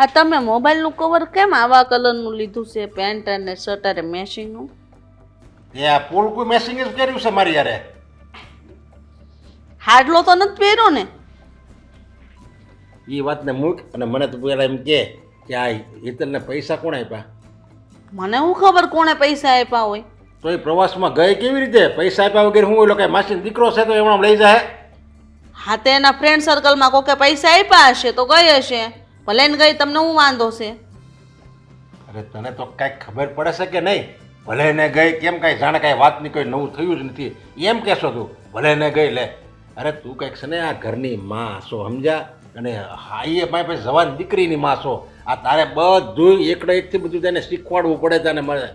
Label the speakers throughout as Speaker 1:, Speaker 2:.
Speaker 1: આ તમે મોબાઈલનું કવર કેમ આવા કલરનું લીધું છે? પેન્ટ અને શર્ટ અને મેશિંગનું
Speaker 2: એ આ પોલકું મેશિંગ જ કર્યું છે મારી યારે.
Speaker 1: હાડલો તો નથી પહેર્યો ને?
Speaker 2: એ વાતને મૂક અને મને તો પેલા એમ કે કે આ હિતલને પૈસા કોણ આપ્યા?
Speaker 1: મને હું ખબર કોણે પૈસા આપ્યા હોય?
Speaker 2: તો એ પ્રવાસમાં ગઈ કેવી રીતે? પૈસા આપ્યા વગર હું એ લોકો માસી દીકરો છે તો એમણે લઈ જાય
Speaker 1: હા તે એના ફ્રેન્ડ સર્કલમાં કોકે પૈસા આપ્યા હશે તો ગઈ હશે. ભલે ને ગઈ, તમને હું વાંધો છે?
Speaker 2: અરે તને તો કાંઈક ખબર પડે છે કે નહીં? ભલે ને ગઈ, કેમ કાંઈ જાણે કાંઈ વાત નહીં કોઈ નવું થયું જ નથી? એમ કહેશો તું ભલે ને ગઈ, લે. અરે તું કંઈક છે ને આ ઘરની માં છો સમજ્યા અને હાઈએ પાસે પછી જવાન દીકરીની માં છો. આ તારે બધું એકડે એકથી બધું તેને શીખવાડવું પડે તને મળે.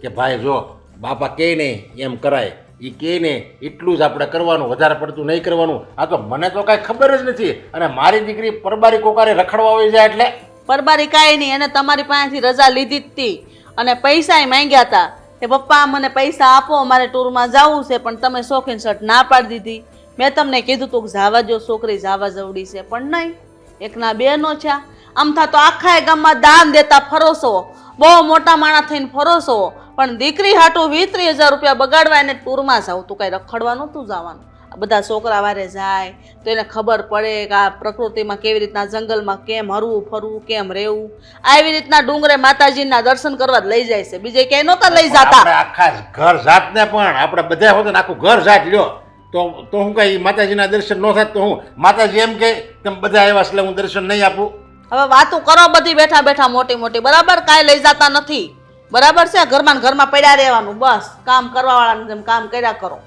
Speaker 2: કે ભાઈ જો, બાપા કહે નહીં, એમ કરાય. એ કહે ને એટલું જ આપણે કરવાનું, વધારે પડતું નહીં કરવાનું. આ તો મને તો કાંઈ ખબર જ નથી. અને મારી દીકરી પરબારી કોકારે રખડવા આવી જાય એટલે?
Speaker 1: પરબારી કાંઈ નહીં, એને તમારી પાસેથી રજા લીધી જ હતી અને પૈસાય માંગ્યા હતા કે પપ્પા, મને પૈસા આપો, મારે ટૂરમાં જવું છે, પણ તમે શોખીન શર્ટ ના પાડી દીધી. મેં તમને કીધું તું કે જાવા જો છોકરી જાવા જવડી છે, પણ નહીં. એકના બે નો છે આમ થા તો આખા ગામમાં દાન દેતા ફરોશો બહુ મોટા માણસ થઈને ફરોશો પણ દીકરી હાટું વીસ ત્રીસ હજાર રૂપિયા બગાડવા એને ટૂરમાં જાવ. તું કાંઈ રખડવા નહોતું જવાનું. બધા છોકરા વારે જાય. તો એને ખબર પડે કે આ પ્રકૃતિમાં કેવી રીતના જંગલમાં કેમ હરવું ફરવું કેમ રહેવું. આવી રીતના ડુંગરે માતાજીના દર્શન કરવા જ લઈ જાય છે. બીજે ક્યાંય નહોતા લઈ જતા.
Speaker 2: આખા ઘર જાતને પણ આપણે બધા હોત આખું ઘર જાત લ્યો. તો તો હું કઈ માતાજીના દર્શન ન થાય તો હું માતાજી એમ કે તમે બધા આવ્યા એટલે હું દર્શન નહીં આપું.
Speaker 1: હવે વાતું કરો બધી બેઠા બેઠા મોટી મોટી. બરાબર? કાંઈ લઈ જતા નથી. બરાબર છે? ઘરમાં ને ઘરમાં પડ્યા રહેવાનું. બસ કામ કરવા વાળાને જેમ કામ કર્યા કરો.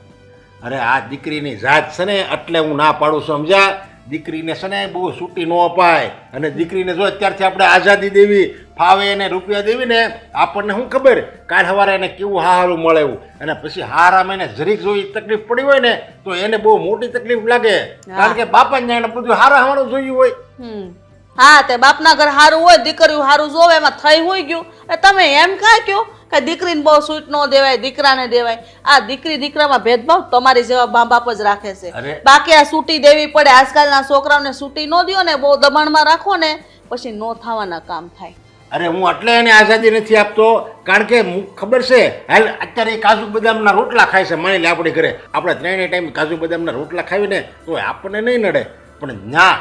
Speaker 2: અરે આ દીકરીની જાત છે ને એટલે હું ના પાડું સમજ્યા? દીકરીને છે ને બહુ છૂટી ન અપાય. અને દીકરીને જો અત્યારથી આપણે આઝાદી દેવી ફાવે એને રૂપિયા દેવી ને આપણને શું ખબર? કાલ સવારે એને કેવું હારું મળે એવું. અને પછી હારામાં એને જરીક જોઈ તકલીફ પડી હોય ને તો એને બહુ મોટી તકલીફ લાગે. કારણ કે બાપાને એને બધું હારા હવાનું જોયું હોય.
Speaker 1: હા તે બાપના ઘર સારું હોય દીકરીઓ સારું જોવે એમાં થઈ હોય ગયું. તમે એમ કાંઈ કહો કે દીકરીને બહુ સૂટ ન દેવાય દીકરાને દેવાય. આ દીકરી દીકરામાં ભેદભાવ તમારી જેવા મા બાપ જ રાખે છે. બાકી આ સૂટી દેવી પડે આજકાલના છોકરાઓને સૂટી ન દો ને બહુ દબાણમાં રાખો ને પછી નો થવાના કામ થાય.
Speaker 2: અરે હું એટલે એને આઝાદી નથી આપતો કારણ કે હું ખબર છે હાલ અત્યારે કાજુ કાજુ બદામના રોટલા ખાય છે માની લે આપણે ઘરે. આપણે ત્રણેય ટાઈમ કાજુ બદામના રોટલા ખાવી ને તો આપણને નહીં નડે. પણ ના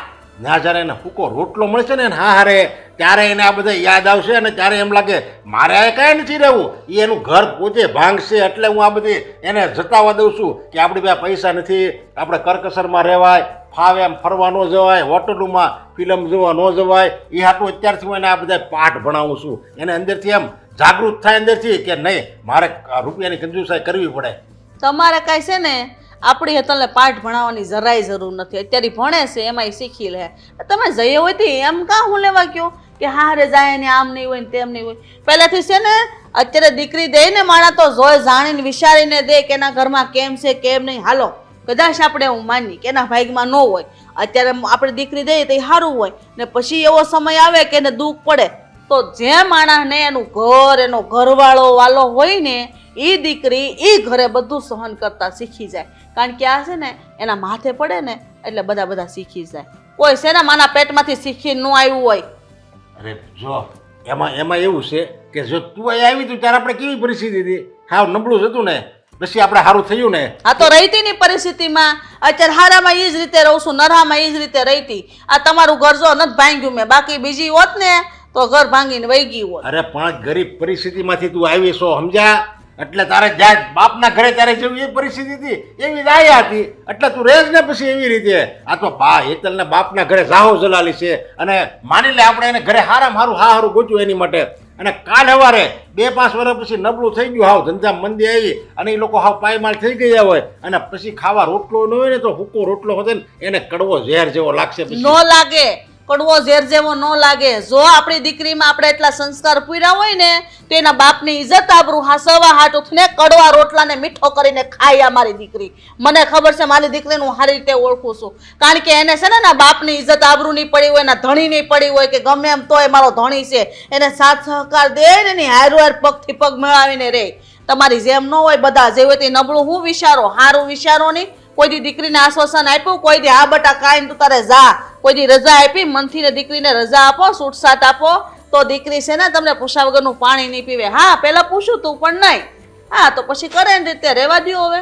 Speaker 2: ના જ્યારે એને ફૂકો રોટલો મળશે ને હા હારે ત્યારે એને આ બધા યાદ આવશે અને ત્યારે એમ લાગે, મારે આ કાંઈ નથી રહેવું એ એનું ઘર પોતે ભાંગશે, એટલે હું આ બધી એને જતાવા દઉં છું કે આપણી પાસે પૈસા નથી, આપણે કરકસરમાં રહેવાય, ફાવે એમ ફરવા ન જવાય, હોટલોમાં ફિલ્મ જોવા ન જવાય એ હાટું અત્યારથી હું એને આ બધા પાઠ ભણાવું છું. એને અંદરથી એમ જાગૃત થાય અંદરથી કે નહીં, મારે રૂપિયાની કંજુસાઈ કરવી પડે.
Speaker 1: તમારે કાંઈ છે ને આપણી હેતલને પાઠ ભણાવવાની જરાય જરૂર નથી. અત્યારે ભણે છે, એમાંય શીખી લે. તમે જઈએ હોય તે એમ કાં હું લેવા કયો કે હારે જાય ને આમ નહીં હોય ને તેમ નહીં હોય. પહેલાંથી છે ને, અત્યારે દીકરી દે ને માણા તો જોઈ જાણીને વિચારીને દે કે એના ઘરમાં કેમ છે, કેમ નહીં. હાલો, કદાચ આપણે એવું માનીએ કે એના ભાગમાં ન હોય. અત્યારે આપણે દીકરી દઈએ તો એ સારું હોય. ને પછી એવો સમય આવે કે એને દુઃખ પડે. તો જે માણસને એનું ઘર, એનો ઘરવાળો વાલો હોય ને એ દીકરી એ ઘરે બધું સહન કરતા શીખી જાય. કારણ કે આ છે ને એના માથે પડે ને એટલે બધા બધા શીખી જાય. કોઈ છે ને માના પેટમાંથી શીખીને ન આવ્યું હોય.
Speaker 2: અરે જો એમાં એમાં એવું છે કે જો તું અહીં આવી તું ત્યારે આપણે કેવી પરિસ્થિતિ હતી? હાવ નબળું હતું ને. પછી આપણે સારું થયું ને.
Speaker 1: આ તો રહીતીની પરિસ્થિતિમાં. અત્યારે હારામાં એ જ રીતે રહું છું નરામાં એ જ રીતે રહીતી. આ તમારું ઘર જો નથી ભાંગ્યું મેં બાકી બીજી હોત ને તો ઘર ભાંગીને વહી ગયું હોત.
Speaker 2: અરે પણ ગરીબ પરિસ્થિતિમાંથી તું આવી છો સમજ્યા? એટલે તારે જ્યાં બાપના ઘરે ત્યારે જેવી એ પરિસ્થિતિ હતી, એવી જ હતી એટલે તું રહેજ ને પછી એવી રીતે. આ તો બા હેતલને બાપના ઘરે જાહો જલાલી છે. અને માની લે આપણે એને ઘરે હારા હારું હા હારું ગોચ્યું એની માટે. અને કાલ સવારે બે પાંચ વર્ષ પછી નબળું થઈ ગયું, હાવ ધંધા મંદી આવી અને એ લોકો હાવ પાયમાલ થઈ ગયા હોય. અને પછી ખાવા રોટલો ન હોય ને તો હુકો રોટલો હતો ને એને કડવો ઝેર જેવો લાગશે
Speaker 1: ન લાગે. કડવો ઝેર જેવો ન લાગે. જો આપણી દીકરીમાં આપણે એટલા સંસ્કાર પૂર્યા હોય ને, તો એના બાપની ઇજ્જત આબરૂ હા સવા હાટ ઉઠને કડવા રોટલાને મીઠો કરીને ખાય આ મારી દીકરી. મને ખબર છે મારી દીકરીને હું સારી રીતે ઓળખું છું. કારણ કે એને છે ને એના બાપની ઇજ્જત આબરૂ નહીં પડી હોય, એના ધણી નહીં પડી હોય, કે ગમે એમ તોય મારો ધણી છે, એને સાથ સહકાર દે ને એની હારું હાર પગથી પગ મેળાવીને રહે તમારી જેમ ન હોય બધા, જે હોય તે નબળું હું વિચારો સારું વિચારો નહીં. કોઈ દી દીકરીને આશ્વાસન આપ્યું કોઈ દી હા બટા કાંઈ તું તારે જા. કોઈ દી રજા આપી મનથી દીકરીને રજા આપો, છૂટછાટ આપો. તો દીકરી છે ને તમને પૂછા વગરનું પાણી નહીં પીવે. હા, પહેલાં પૂછ્યું તું પણ નહીં. હા, તો પછી કરે ને રીતે, રહેવા દ્યો હવે.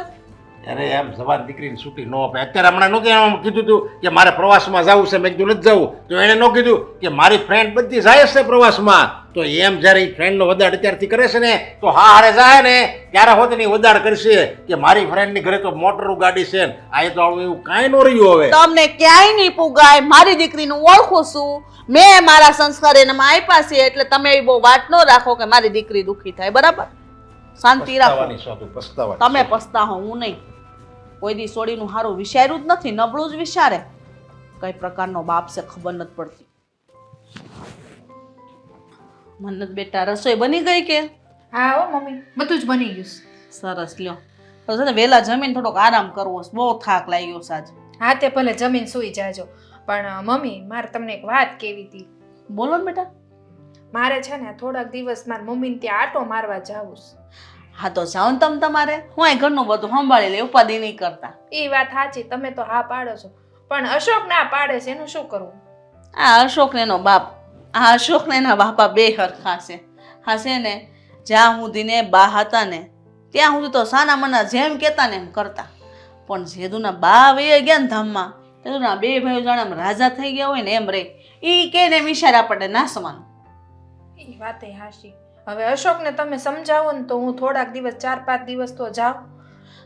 Speaker 2: અરે એમ જવાન દીકરીને છૂટી ન આપે. અત્યારે હમણાં નો કહેવા કીધું હતું કે મારે પ્રવાસમાં જવું છે મેં કીધું નથી જવું. તો એણે ન કીધું કે મારી ફ્રેન્ડ બધી જાય છે પ્રવાસમાં. તો એમ જ્યારે એ ફ્રેન્ડનો વધાર અત્યારથી કરે છે ને તો હા હારે જાય ને ત્યારે હોતની વધાર કરશે કે મારી ફ્રેન્ડની ઘરે તો મોટરું ગાડી છે આ તો આવું એવું કાંઈ ન રહ્યું હવે.
Speaker 1: તમને ક્યાંય નહીં પુગાય મારી દીકરીનું ઓળખું છું. મેં મારા સંસ્કાર એનામાં આપ્યા છે એટલે તમે એ બહુ વાત ન રાખો કે મારી દીકરી દુઃખી થાય બરાબર? શાંતિ રાખો. તમે પસ્તાવો હું નહીં. કોઈ દી સોડીનું હારું વિચાર્યું જ નથી નબળું જ વિચારે કઈ પ્રકારનો બાપ છે ખબર નથી પડતી. મન્નત બેટા રસોઈ બની ગઈ કે?
Speaker 3: હા હો મમ્મી બધું જ બની ગયું
Speaker 1: સરસ લ્યો. તો છે ને વહેલા જમીન થોડોક આરામ કરવો છે બહુ થાક લાગ્યો આજ.
Speaker 3: હા તે ભલે જમીન સૂઈ જાજો પણ મમ્મી મારે તમને એક વાત કેવી હતી.
Speaker 1: બોલો ને બેટા.
Speaker 3: મારે છે ને થોડાક દિવસ મારા મમ્મીને ત્યાં આટો મારવા જાવું છે.
Speaker 1: હા તો જાઓ ને તમ તમારે. હું અહીં ઘરનું બધું સંભાળી લે ઉપાધિ નહીં કરતા.
Speaker 3: એ વાત સાચી તમે તો હા પાડો છો. પણ અશોક ના પાડે છે એનું શું કરવું?
Speaker 1: આ અશોક ને એનો બાપ આ અશોક ને એના બાપા બે હરખા છે. હા છે ને જ્યાં સુધી ને બા હતા ને ત્યાં સુધી તો સાના મના જેમ કહેતા ને એમ કરતા. પણ જેદુના બા વે ગયા ને ધામમાં તેદુના બે ભાઈઓ જાણે આમ રાજા થઈ ગયા હોય ને એમ રે એ કે ને એમ ઈશારા પડે નાસવાનું.
Speaker 3: એ વાતે હાશી હવે અશોકને તમે સમજાવો ને તો હું થોડાક દિવસ ચાર પાંચ દિવસ તો જાઉં.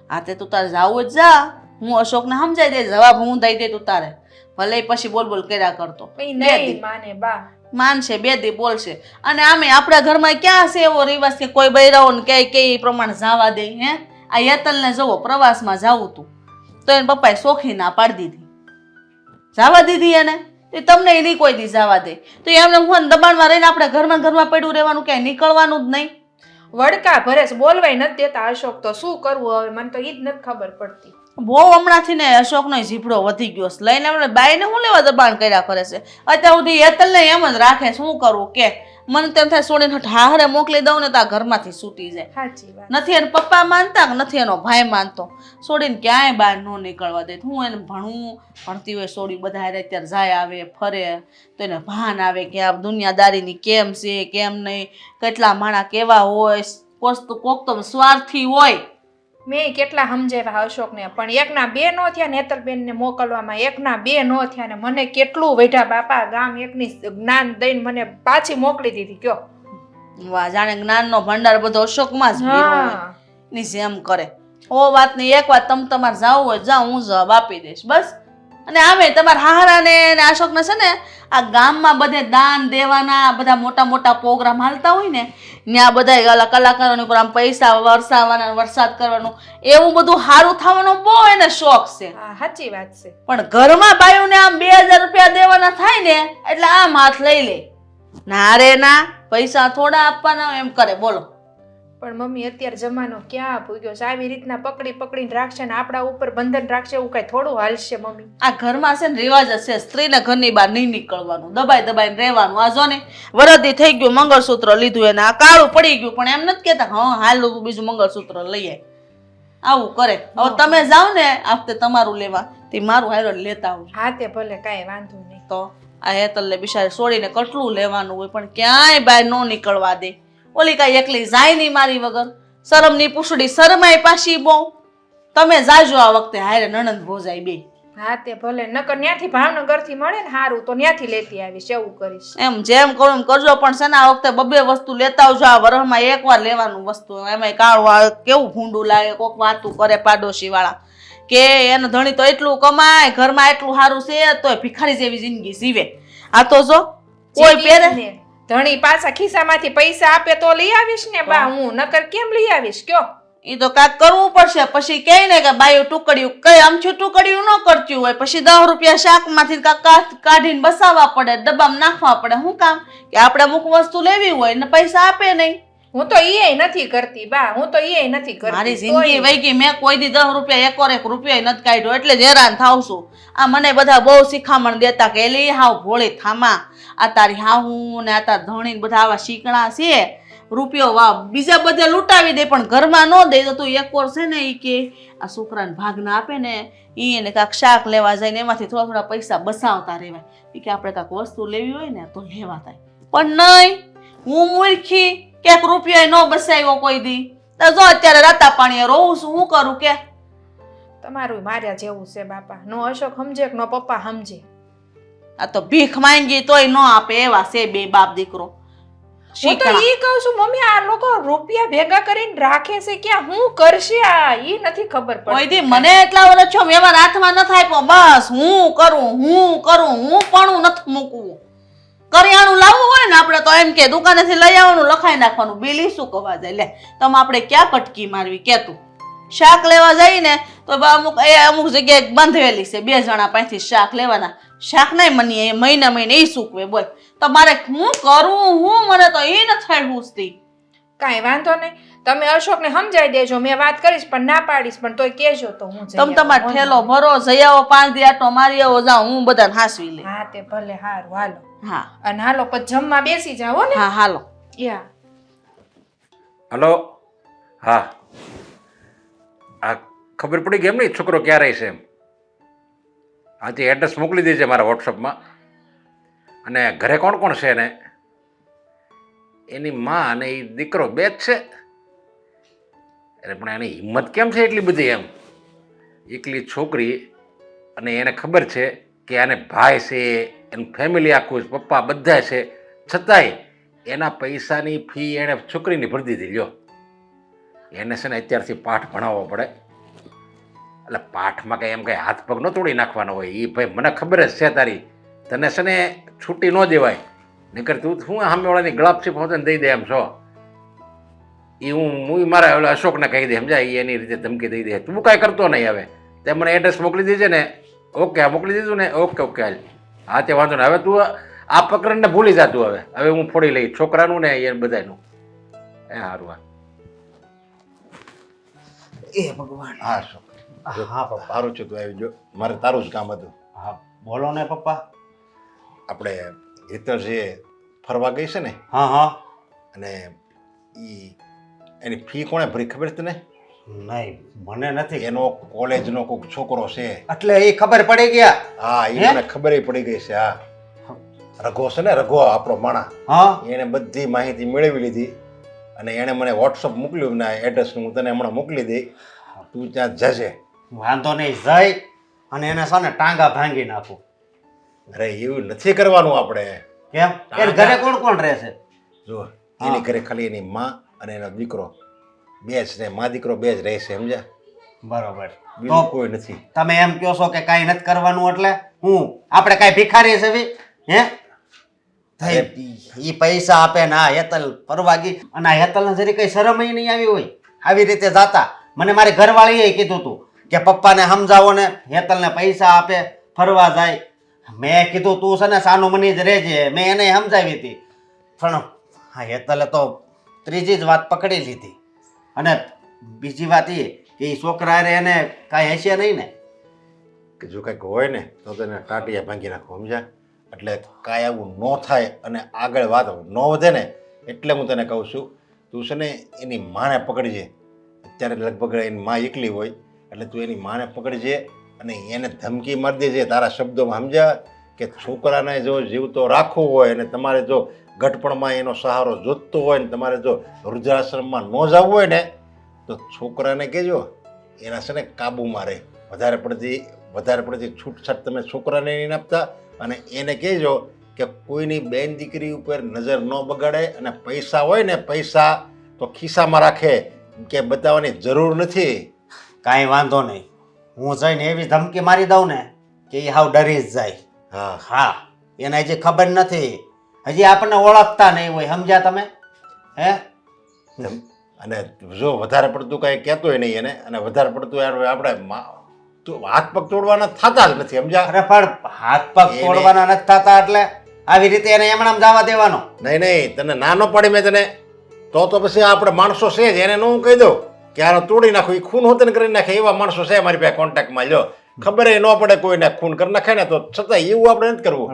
Speaker 1: આ તે તું તારે જાવું જ જા. હું અશોકને સમજાઈ દે જવાબ હું દઈ દે તું તારે. ભલે પછી બોલ બોલ કર્યા કરતો.
Speaker 3: નહીં માને બા.
Speaker 1: માનશે બે દી બોલશે. અને આમે આપણા ઘરમાં ક્યાં છે એવો રિવાજ કે કોઈ બૈરાઓ ને ક્યાંય કે એ પ્રમાણે જવા દે હે? આ યતલને જવો પ્રવાસમાં જવું તું. તો એને પપ્પાએ સોખી ના પાડી દીધી. જવા દીધી એને? એ તમને એ નહીં કોઈ દી જવા દે. તો એમને હું દબાણમાં રહીને આપણે ઘરમાં ઘરમાં પડ્યું રહેવાનું ક્યાંય નીકળવાનું જ નહીં.
Speaker 3: વડકા ભરેશ બોલવાય નથી દેતા અશોક તો શું કરવું હવે? મને તો એ જ નથી ખબર પડતી.
Speaker 1: બહુ હમણાંથી ને અશોકનો જીભડો વધી ગયો છે. લઈને આપણે બાઈને હું લેવા દબાણ કર્યા કરે છે? અત્યાર સુધી યતલને એમ જ રાખે શું કરવું? કે મને તેમ થાય છોડીને ઠાહરે મોકલી દઉં ને તો આ ઘરમાંથી છૂટી જાય. નથી એને પપ્પા માનતા કે નથી એનો ભાઈ માનતો. સોડીને ક્યાંય બહાર ન નીકળવા દે. હું એને ભણવું ભણતી હોય સોડી બધા હારે અત્યારે જાય આવે ફરે તો એને ભાન આવે કે આ દુનિયાદારીની કેમ છે કેમ નહીં કેટલા માણા કેવા હોય કોક તો કોક તો સ્વાર્થી હોય.
Speaker 3: મેં કેટલા સમજાવ્યા અશોકને. પણ એકના બે નો થયા નેતરબેનને મોકલવામાં. એકના બે નો થયા ને મને કેટલું વૈઢા બાપા. ગામ એકની જ્ઞાન દઈને મને પાછી મોકલી દીધી કયો.
Speaker 1: વાહ જાણે જ્ઞાનનો ભંડાર બધો અશોકમાં જ ની જેમ કરે. ઓ વાતની એક વાત તમ તમારે જાવું હોય જાઓ હું જવાબ આપી દઈશ. બસ. અને આવે તમારા હારાને ને અશોકને છે ને આ ગામમાં બધે દાન દેવાના બધા મોટા મોટા પ્રોગ્રામ હાલતા હોય ને ત્યાં બધા ઓલા કલાકારોની ઉપર આમ પૈસા વરસાવવાના વરસાદ કરવાનો એવું બધું સારું થવાનો બહુ એને શોખ છે.
Speaker 3: સાચી વાત છે.
Speaker 1: પણ ઘરમાં બાયુને આમ બે હજાર રૂપિયા દેવાના થાય ને એટલે આમ હાથ લઈ લે. ના રે ના પૈસા થોડા આપવાના એમ કરે બોલો.
Speaker 3: પણ મમ્મી અત્યારે જમાનો ક્યાં ભૂગ્યો છે? આવી રીતના પકડી પકડીને રાખશે ને આપણા ઉપર બંધન રાખશે એવું કઈ થોડું હાલશે મમ્મી.
Speaker 1: આ ઘરમાં છે ને રિવાજ છે. સ્ત્રીને ઘરની બહાર નહીં નીકળવાનું. દબાઈ દબાઈને રહેવાનું. આ જો ને વરદી થઈ ગયું મંગળસૂત્ર લીધું એને. આ કાળું પડી ગયું પણ એમ નથી કહેતા હા હાલ બીજું મંગળસૂત્ર લઈએ આવું કરે. હવે તમે જાઓ ને આપતે તમારું લેવા. તે મારું હારો લેતા આવું
Speaker 3: હા તે ભલે કાંઈ વાંધો નહીં.
Speaker 1: તો આ હેતલને બિચારી છોડીને કટલું લેવાનું હોય પણ ક્યાંય બહાર ન નીકળવા દે. ઓલી કાંઈ એકલી જાય નહીં મારી વગર? શરમની પૂછડી શરમાય પાછી બહુ. તમે જાજો આ વખતે હારે નણંદ ભોજાય બે
Speaker 3: હા તે ભલે નકર ન્યાથી ભાવનગરથી મળે ને હારું તો ન્યાથી લેતી આવીશ એવું કરીશ.
Speaker 1: એમ જેમ કરું એમ કરજો પણ છે ને આ વખતે બબે વસ્તુ લેતા આવજો આ વરહમાં એકવાર લેવાનું વસ્તુ. એમાંય કાળું કેવું ભૂંડું લાગે કોક વાતું કરે પાડોશી વાળા કે એનો ધણી તો એટલું કમાય ઘરમાં એટલું સારું છે તોય ભિખારી જેવી જિંદગી જીવે. આ તો જો કોઈ પહેરે.
Speaker 3: ધણી પાછા ખિસ્સામાંથી પૈસા આપે તો લઈ આવીશ ને બા હું. નકર કેમ લઈ આવીશ કયો?
Speaker 1: એ તો કાંઈક કરવું પડશે. પછી કહે ને કે બાયું ટુકડ્યું કઈ આમછું ટુકડ્યું ન કરતું હોય. પછી દસ રૂપિયા શાકમાંથી કાંઈક કાઢીને બસાવવા પડે ડબ્બામાં નાખવા પડે. શું કામ? કે આપણે અમુક વસ્તુ લેવી હોય ને પૈસા આપે નહીં.
Speaker 3: હું તો એ નથી કરતી બા હું તો એ નથી કરતી
Speaker 1: મારી જિંદગી વહી ગઈ. મેં કોઈ દી દસ રૂપિયા એક એક રૂપિયા નથી કાઢ્યો. એટલે જ હેરાન થાવ છું. આ મને બધા બહુ શિખામણ દેતા કે એલી હાવ ભોળી થામા. આ તારી હાહું ને આ તાર ધણી ને બધા આવા શીકણા છે. રૂપિયો વા બીજા બધે લૂંટાવી દે પણ ઘરમાં ન દે તો તું એક વાર છે ને એ કે આ છોકરાને ભાગ ના આપે ને એ એને કાંઈક શાક લેવા જાય ને એમાંથી થોડા થોડા પૈસા બસાવતા રહેવાય. એ કે આપણે કાંઈક વસ્તુ લેવી હોય ને તો લેવા થાય. પણ નહીં હું મૂર્ખી. ક્યાંક રૂપિયો ન બસાવ્યો કોઈ દી. તો જો અત્યારે રાતા પાણીએ રોવું છું હું કરું કે?
Speaker 3: તમારું માર્યા જેવું છે બાપા. નો અશોક સમજે કે નો પપ્પા સમજે?
Speaker 1: આ તો ભીખ માંગી તોય ન આપે એવા છે બે બાપ દીકરો.
Speaker 3: હું તો ઈ કહું છું મમ્મી આ લોકો રૂપિયા ભેગા કરીને રાખે છે ક્યાં? હું કરશે આ? ઈ નથી ખબર
Speaker 1: કોઈ દી મને એટલા વર્ષ છો વ્યવહાર હાથમાં ન થાય પણ બસ હું કરું હું કરું હું પણ નથી મૂકવું. કરિયાણું લાવવું હોય ને આપણે તો એમ કે દુકાનેથી લઈ આવવાનું, લખાઈ નાખવાનું. બિલી શું કવા જાય? લે, તમે આપણે ક્યાં કટકી મારવી? કે તું? શાક લેવા જઈએ ને તો અમુક, એ અમુક જગ્યાએ બાંધવેલી છે. બે જણા પાસેથી શાક લેવાના. શાક નહીં મનીએ મહિને મહિને એ સૂકવે, બોલ. તમારે મારે હું કરું? હું? મને તો એ ન થાય હુસતી
Speaker 3: કાંઈ વાંધો નહીં. તમે અશોકને સમજાવી દેજો મેં વાત કરીશ પણ ના પાડીશ પણ તોય કહેજો તો હું તમ
Speaker 1: તમે
Speaker 3: આવું.
Speaker 1: ઠેલો ભરો જઈ આવો પાંચ દી આટો મારી આવો જાઉં હું બધાને હાસવી લે
Speaker 3: હા તે ભલે હારું હાલો.
Speaker 1: હા.
Speaker 3: અને હાલો પછી જમવા બેસી જાઓ ને.
Speaker 1: હા હાલો.
Speaker 3: યા.
Speaker 2: હલો. હા. આ ખબર પડી કેમ એમ નહીં છોકરો ક્યાં રહે છે એમ. હાથી એડ્રેસ મોકલી દેજે મારા વોટ્સઅપમાં અને ઘરે કોણ કોણ છે ને એની માં અને એ દીકરો બે જ છે. અરે, પણ એની હિંમત કેમ છે એટલી બધી એમ? એકલી છોકરી, અને એને ખબર છે કે આને ભાઈ છે, એનું ફેમિલી આખું છે પપ્પા બધા છે. છતાંય એના પૈસાની ફી એણે છોકરીની ભરી દીધી, લ્યો. એને છે ને અત્યારથી પાઠ ભણાવવો પડે. એટલે પાઠમાં કંઈ એમ કંઈ હાથ પગ ન તોડી નાખવાનો હોય એ ભાઈ મને ખબર જ છે તારી. તને છે ને છૂટી ન દેવાય. નહીકર તું શું સામેવાળાની ગળાપસી પહોંચે દઈ દે એમ છો એ હું હું મારા ઓલા અશોકને કહી દે સમજાય? એ એની રીતે ધમકી દઈ દે. તું કાંઈ કરતો નહીં હવે. તે મને એડ્રેસ મોકલી દેજે ને. ઓકે હા મોકલી દીધું ને. ઓકે ઓકે હાલ. હા તે વાંધો નહીં. હવે તું આ પ્રકરણને ભૂલી જતું હવે. હવે હું ફોડી લઈ છોકરાનું ને એ બધાનું એ સારું હા
Speaker 4: એ ભગવાન.
Speaker 2: હા શું
Speaker 4: હા પપ્પા.
Speaker 2: સારું છે તું આવી. જો મારે તારું જ કામ હતું.
Speaker 4: હા બોલો ને પપ્પા.
Speaker 2: આપણે હેતર જે ફરવા ગઈ છે ને?
Speaker 4: હા હા.
Speaker 2: અને ઈ એની ફી કોણે ભરી ખબર છે તને?
Speaker 4: નહીં મને નથી
Speaker 2: એનો કોલેજનો કોઈક છોકરો છે.
Speaker 4: એટલે એ ખબર પડી ગયા?
Speaker 2: હા એ? મને ખબર પડી ગઈ છે હા. રઘો છે ને રઘો આપણો માણા.
Speaker 4: હા?
Speaker 2: એણે બધી માહિતી મેળવી લીધી અને એણે મને વોટ્સઅપ મોકલ્યું ને એડ્રેસ હું તને હમણાં મોકલી દઈ. તું ત્યાં જજે.
Speaker 4: વાંધો નહીં જઈ અને એને સાને ટાંગા ભાંગી નાખું.
Speaker 2: અરે એવું નથી કરવાનું આપણે.
Speaker 4: કેમ? એ ઘરે કોણ કોણ રહેશે
Speaker 2: જો એની ઘરે ખાલી એની માં અને એનો દીકરો બે જ ને માં દીકરો બે જ રહેશે સમજ્યા?
Speaker 4: બરોબર.
Speaker 2: બીજું
Speaker 4: તો
Speaker 2: કોઈ નથી.
Speaker 4: તમે એમ કહો છો કે કાંઈ નથી કરવાનું એટલે હું? આપણે કાંઈ ભિખારી છે ભી હે? એ પૈસા આપે ને આ હેતલ ફરવા ગઈ અને આ હેતલને જરી કઈ શરમ નહીં આવી હોય? આવી રીતે જાતા. મને મારી ઘરવાળીએ કીધું હતું કે પપ્પાને સમજાવો ને હેતલને પૈસા આપે ફરવા જાય. મેં કીધું તું છે ને સાનું મની જ રહેજે. મેં એને સમજાવી હતી. પણ હા હેતલે તો ત્રીજી જ વાત પકડી લીધી. અને બીજી વાત એ કે એ છોકરા રે એને કાંઈ હશે નહીં ને?
Speaker 2: કે જો કંઈક હોય ને, તો તેને ટાટિયા ભાંગી નાખો, સમજ્યા? એટલે કાંઈ આવું ન થાય અને આગળ વાત ન વધે ને, એટલે હું તને કહું છું, તું છે ને એની માને પકડજે. અત્યારે લગભગ એની માં એકલી હોય, એટલે તું એની માને પકડજે અને એને ધમકી મારી દેજે. તારા શબ્દોમાં સમજ્યા કે છોકરાને જો જીવતો રાખવો હોય અને તમારે જો ગટપણમાં એનો સહારો જોતતો હોય ને તમારે જો વૃદ્ધાશ્રમમાં ન જવું હોય ને તો છોકરાને કહેજો એના છે ને કાબૂમાં રહે વધારે પડતી વધારે પડતી છૂટછાટ તમે છોકરાને નહીં આપતા અને એને કહેજો કે કોઈની બેન દીકરી ઉપર નજર ન બગાડે અને પૈસા હોય ને પૈસા તો ખિસ્સામાં રાખે. કે બતાવવાની જરૂર નથી.
Speaker 4: કાંઈ વાંધો નહીં. હું જઈને એવી ધમકી મારી દઉં ને કે એ હાવ ડરી જ જાય.
Speaker 2: હા.
Speaker 4: હા. એને હજી ખબર નથી. હજી આપણને ઓળખતા નહીં હોય સમજ્યા તમે? હે?
Speaker 2: અને જો વધારે પડતું કાંઈ કહેતોય નહીં એને અને વધારે પડતું યાર આપણે તો હાથ પગ તોડવાના થતા જ નથી સમજ્યા?
Speaker 4: અરે પણ હાથ પગ તોડવાના નથી થતા એટલે આવી રીતે એને એમણે જવા દેવાનો.
Speaker 2: નહીં નહીં તને નાનો ન પાડી મેં તને. તો તો પછી આપણે માણસો છે જ એને હું કહી દઉં. કે આનો તોડી નાખો એ ખૂન હોતને કરી નાખે એવા માણસો છે મારી પાસે કોન્ટેક્ટમાં લ્યો ખબર ન પડે કોઈને ખૂન કરી નાખે ને તો છતાં એવું આપણે નથી કરવું.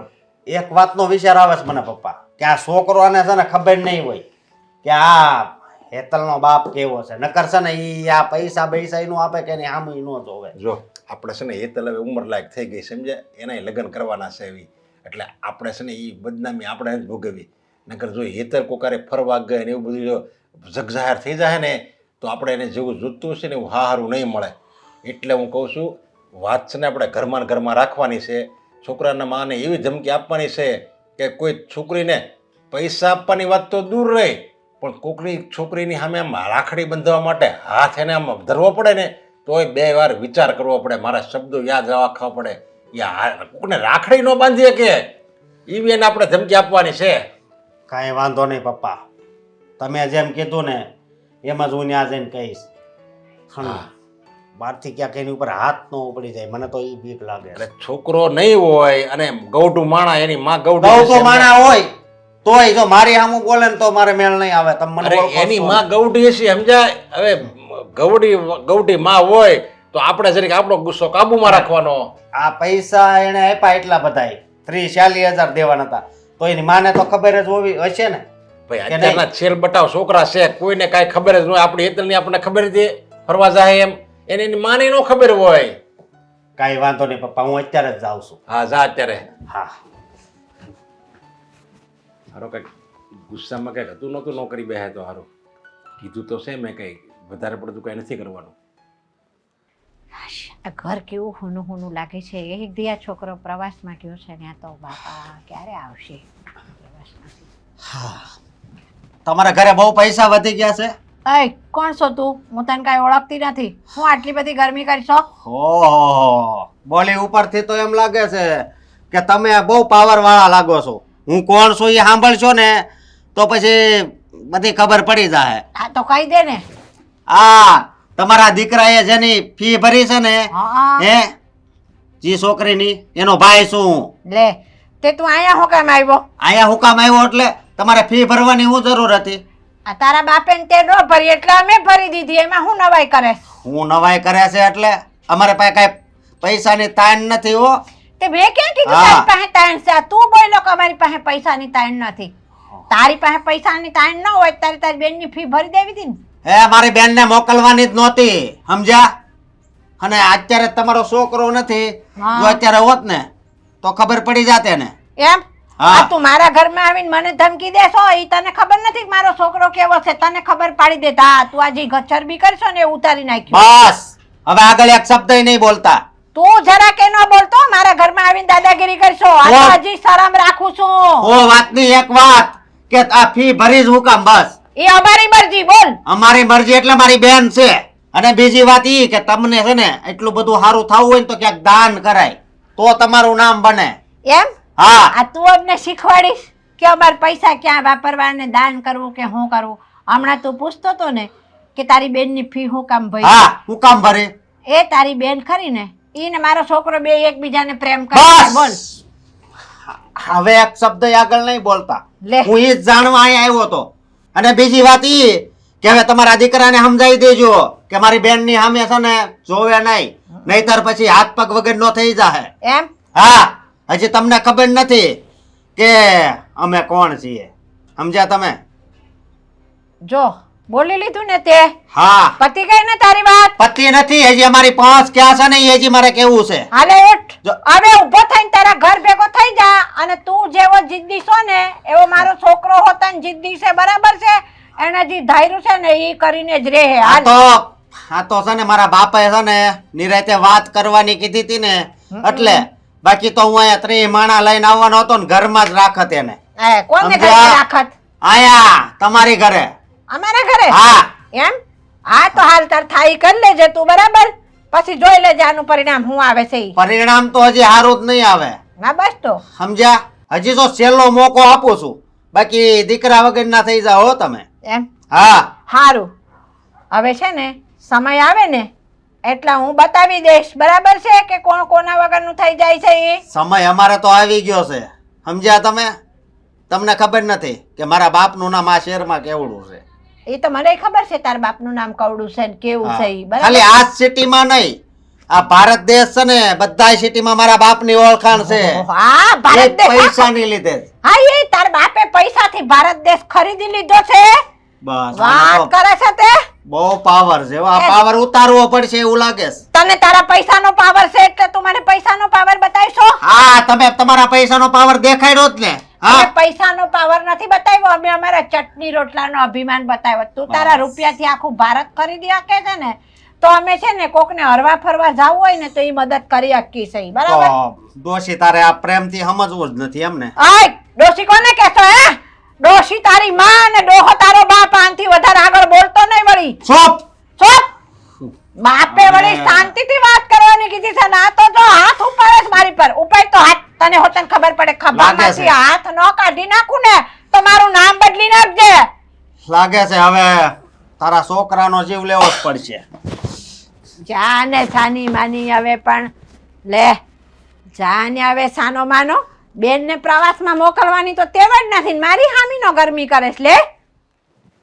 Speaker 4: એક વાતનો વિચાર આવે છે મને, પપ્પા, કે આ છોકરોને છે ને ખબર નહીં હોય કે આ હેતલનો બાપ કેવો છે. નકર છે ને એ આ પૈસા પૈસા એનું આપે કે એની આમ નો જોવે.
Speaker 2: જો, આપણે છે ને હેતલ હવે ઉંમર લાયક થઈ ગઈ સમજે એના લગ્ન કરવાના છે એવી. એટલે આપણે છે ને એ બદનામી આપણે ભોગવી નકર જો હેતલ કોકારે ફરવા ગਏ ને એવું બધું જો જગજાહેર થઈ જાય ને, તો આપણે એને જેવું જોતું છે ને એવું હારું નહીં મળે. એટલે હું કહું છું, વાત છે ને આપણે ઘરમાં ઘરમાં રાખવાની છે. છોકરાના માને એવી ધમકી આપવાની છે કે કોઈ છોકરીને પૈસા આપવાની વાત તો દૂર રહે પણ કોકની છોકરીની સામે આમ રાખડી બંધાવવા માટે હાથ એને આમ ધરવો પડે ને તોય બે વાર વિચાર કરવો પડે. મારા શબ્દો યાદ રાખવા પડે. યા કોકને રાખડી ન બાંધીએ કે? એવી એને આપણે ધમકી આપવાની છે.
Speaker 4: કાંઈ વાંધો નહીં પપ્પા. તમે જેમ કીધું ને એમ જ હું ત્યાં જઈને કહીશ.
Speaker 2: હા.
Speaker 4: બહારથી ક્યાંક એની ઉપર હાથ ન ઉપડી જાય. મને તો એ બીક લાગે.
Speaker 2: એટલે છોકરો નહીં હોય અને ગૌડું માણા એની માં
Speaker 4: બહુ તો માણા હોય તોય જો મારી આમ બોલે ને તો મારે મેળ નહીં આવે. તમે મને
Speaker 2: અરે
Speaker 4: ઓળખો
Speaker 2: એની માં ગૌડી હશે સમજાય? હવે ગૌડી ગૌડી માં હોય તો આપણે જરીક આપણો ગુસ્સો કાબુમાં રાખવાનો.
Speaker 4: આ પૈસા એને આપ્યા એટલા બધા ત્રીસ ચાલીસ હજાર દેવાના હતા. તો એની માને તો ખબર જ હોવી હશે ને?
Speaker 2: ભાઈ અત્યારના છેલ બટાવ છોકરા છે કોઈને કાંઈ ખબર જ ન હોય. આપણી હેતલની આપણને ખબર જ ફરવા જાય એમ. એને એની માને નો ખબર હોય.
Speaker 4: કાંઈ વાંધો નહીં પપ્પા હું અત્યારે જ જાઉં છું.
Speaker 2: હા જા અત્યારે.
Speaker 4: હા.
Speaker 2: હારો કંઈક ગુસ્સામાં કંઈક હતું નહોતું નોકરી બેહે તો હારું. કીધું તો છે મેં કંઈ વધારે પડતું કંઈ નથી કરવાનું.
Speaker 5: આ ઘર કેવું હુનું હુનું લાગે છે? એક દિયા છોકરો પ્રવાસમાં ગયો છે ત્યાં તો બાપા ક્યારે આવશે? પ્રવાસમાંથી
Speaker 4: તમારા ઘરે બહુ પૈસા વધી ગયા છે?
Speaker 5: અય કોણ છો તું? હું તને કાંઈ ઓળખતી નથી. હું આટલી બધી ગરમી કરીશો
Speaker 4: ઓહો બોલી ઉપરથી તો એમ લાગે છે કે તમે બહુ પાવર વાળા લાગો છો. હું કોણ છું એ સાંભળશો ને તો પછી બધી ખબર પડી જાય
Speaker 5: હા તો કહી દે ને.
Speaker 4: આ તમારા દીકરાએ જેની ફી ભરી છે ને
Speaker 5: હે.
Speaker 4: જી છોકરીની એનો ભાઈ છું
Speaker 5: લે તે તું અહીંયા હું કેમ આવ્યો?
Speaker 4: અહીંયા હુકામ આવ્યો એટલે તમારે ફી ભરવાની હું જરૂર હતી.
Speaker 5: આ તારા બાપે ને તે ન ભરી એટલે અમે ભરી દીધી એમાં હું નવાઈ કરે?
Speaker 4: હું નવાઈ કરે છે એટલે અમારે પાસે કાંઈ પૈસાની તાણ નથી હો.
Speaker 5: તે મેં ક્યાં કીધું
Speaker 4: હા.
Speaker 5: તારી પાસે તાણ છે? આ તું બોલ્યો કે અમારી પાસે પૈસાની તાણ નથી. તારી પાસે પૈસાની તાણ ન હોય તારી તારી તારી બેનની ફી ભરી દેવી હતી ને?
Speaker 4: હે મારી બેનને મોકલવાની જ નહોતી સમજ્યા? અને અત્યારે તમારો છોકરો નથી
Speaker 5: હા.
Speaker 4: જો અત્યારે હોત ને તો ખબર પડી જાતે ને
Speaker 5: એમ. આ તું મારા ઘરમાં આવીને મને ધમકી દેશો એ તને ખબર નથી કે મારો છોકરો કેવો છે તને ખબર પાડી દે. તા તું આજે ચરબી કરશો ને ઉતારી નાખ્યું.
Speaker 4: બસ. હવે આગળ એક શબ્દ નહીં બોલતા.
Speaker 5: તું જરા કે ન બોલતો મારા ઘરમાં આવીને દાદાગીરી કરશો. હજી શરમ રાખું છું.
Speaker 4: ઓ વાતની એક વાત કે આ ફી ભરી જ હુકામ બસ.
Speaker 5: એ અમારી મરજી બોલ.
Speaker 4: અમારી મરજી એટલે મારી બેન છે. અને બીજી વાત ઈ કે તમને છે ને એટલું બધું સારું થવું હોય ને તો ક્યાંક દાન કરાય. તો તમારું નામ બને.
Speaker 5: એમ?
Speaker 4: હા.
Speaker 5: આ તું અમને શીખવાડીશ કે અમારે પૈસા ક્યાં વાપરવા દાન કરવું કે શું કરવું? હમણાં તું પૂછતો તો ને કે તારી બેનની ફી હું કામ ભરી?
Speaker 4: હા હું કામ ભરે?
Speaker 5: એ તારી બેન ખરી ને? ઈ ને મારો છોકરો બે એકબીજાને પ્રેમ કરે બોલ.
Speaker 4: હવે એક શબ્દ આગળ નહીં બોલતા. હું એ જાણવા અહીંયા આવ્યો હતો. અને બીજી વાત એ કે હવે તમારા દીકરાને સમજાવી દેજો કે મારી બેનની સામે છે ને જોવે નહીં. નહીતર પછી હાથ પગ વગર નો થઈ જાય
Speaker 5: એમ?
Speaker 4: હા. હજી તમને ખબર નથી કે અમે કોણ છીએ. સમજ્યા તમે?
Speaker 5: જો બોલી લીધું ને તે?
Speaker 4: હા.
Speaker 5: પતિ ગઈ ને તારી વાત?
Speaker 4: પતિ નથી હજી અમારી પાંચ ક્યાં છે ને એ હજી મારે કેવું છે?
Speaker 5: હાલે ઉઠ. હવે ઊભો થઈને તારા ઘર ભેગો થઈ જા અને તું જેવો જિદ્દી છો ને એવો મારો છોકરો હોતા ને જિદ્દી છે બરાબર છે? એને જે ધાર્યું છે ને એ કરીને જ રહે
Speaker 4: આ તો આ તો છે ને મારા બાપે છે ને નિરાતે વાત કરવાની કીધી હતી ને એટલે બાકી તો હું અહીંયા ત્રે માણા લઈને આવવાનો હતો ને ઘરમાં જ રાખત એને.
Speaker 5: એ, કોને ઘરે
Speaker 4: સમજ્યા?
Speaker 5: રાખત?
Speaker 4: આયા તમારી ઘરે.
Speaker 5: અમારા ઘરે?
Speaker 4: હા.
Speaker 5: એમ? હા તો હાલ તાર થાઈ કરી લેજે તું બરાબર? પછી જોઈ લેજે આનું પરિણામ શું આવે છે ઈ.
Speaker 4: પરિણામ તો હજી સારું જ નહીં આવે.
Speaker 5: ના બસ તો.
Speaker 4: સમજ્યા? હજી તો છેલ્લો મોકો આપું છું. બાકી દીકરા વગર ના થઈ જાઓ હો તમે.
Speaker 5: એમ?
Speaker 4: હા.
Speaker 5: સારું હવે છે ને સમય આવે ને એટલે હું બતાવી દઈશ. બરાબર છે કે કોણ કોના વગરનું થઈ જાય છે એ
Speaker 4: સમય અમારે તો આવી ગયો છે. સમજ્યા તમે? તમને ખબર નથી કે મારા બાપનું નામ આ શહેરમાં કેવડું છે.
Speaker 5: એ તો મને ખબર છે તાર બાપનું નામ કવડું છે ને કેવું છે ઈ.
Speaker 4: હા. ખાલી
Speaker 5: બરાબર
Speaker 4: આ સિટીમાં નહીં. આ ભારત દેશ છે ને બધા સિટીમાં મારા બાપની ઓળખાણ છે.
Speaker 5: હા ભારત દેશ
Speaker 4: પૈસાની લીધે જ.
Speaker 5: હા એ તાર બાપે પૈસાથી ભારત દેશ ખરીદી લીધો છે.
Speaker 4: બસ
Speaker 5: વાત
Speaker 4: તો
Speaker 5: કરે છે તે?
Speaker 4: બહુ પાવર છે. આ પાવર ઉતારવો પડશે એવું લાગે છે.
Speaker 5: તને તારા પૈસાનો પાવર છે એટલે તું મને પૈસાનો પાવર બતાવશો?
Speaker 4: હા તમે તમારા પૈસાનો પાવર દેખાડ્યો જ ને. હા.
Speaker 5: પૈસાનો પાવર નથી બતાવ્યો? અમે અમારા ચટણી રોટલાનો અભિમાન બતાવ્યો. તું તારા. રૂપિયાથી આખું ભારત ખરીદી શકે છે ને તો અમે છે ને કોકને હરવા ફરવા જવું હોય ને તો એ મદદ કરી હકી છે બરાબર?
Speaker 4: દોશી તારે આ પ્રેમથી સમજવું જ નથી એમને.
Speaker 5: આય ડોશી કોને કહેતો હે? ડોશી તારી માં અને ડોહો તારો બાપ આનથી વધારે આગળ બોલતો નહીં વળી.
Speaker 4: ચોપ
Speaker 5: ચૂપ બાપે વળી શાંતિથી વાત કરવાની કીધી છે ના તો જો હાથ ઉપાડે છે મારી પર. ઉપાય તો હાથ. તને હોતન ખબર પડે ખભામાંથી હાથ ન કાઢી નાખું ને તો મારું નામ બદલી નાખજે.
Speaker 4: લાગે છે હવે તારા છોકરાનો જીવ લેવો જ પડશે.
Speaker 5: જા ને સાની માની હવે પણ લે જાને હવે સાનો માનો. બેનને પ્રવાસમાં મોકલવાની તો તેવ જ નથી ને મારી હામીનો ગરમી કરે છે લે?